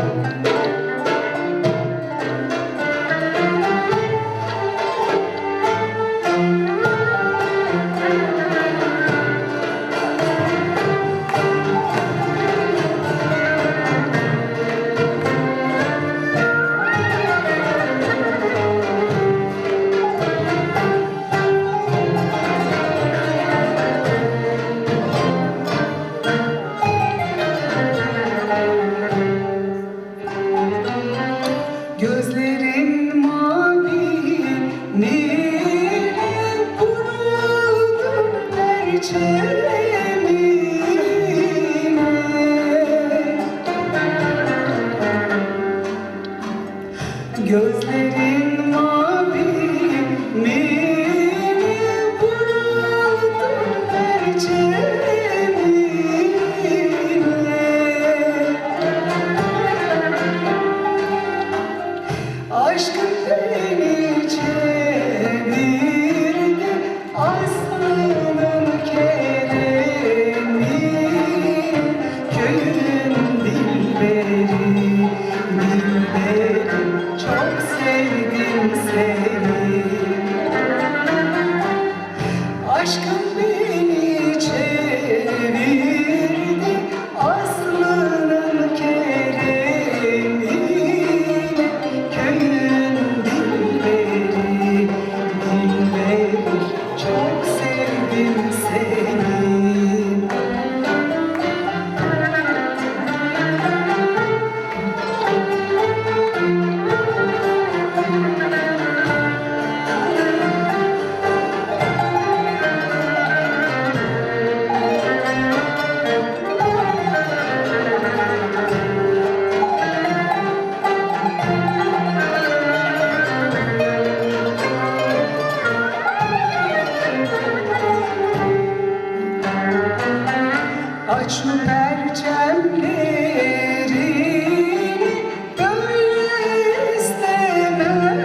Gözlerin Gözlerin mavi mi? Bıraktın perçemine Aşkın benim şu perçemlerini Böyle istemem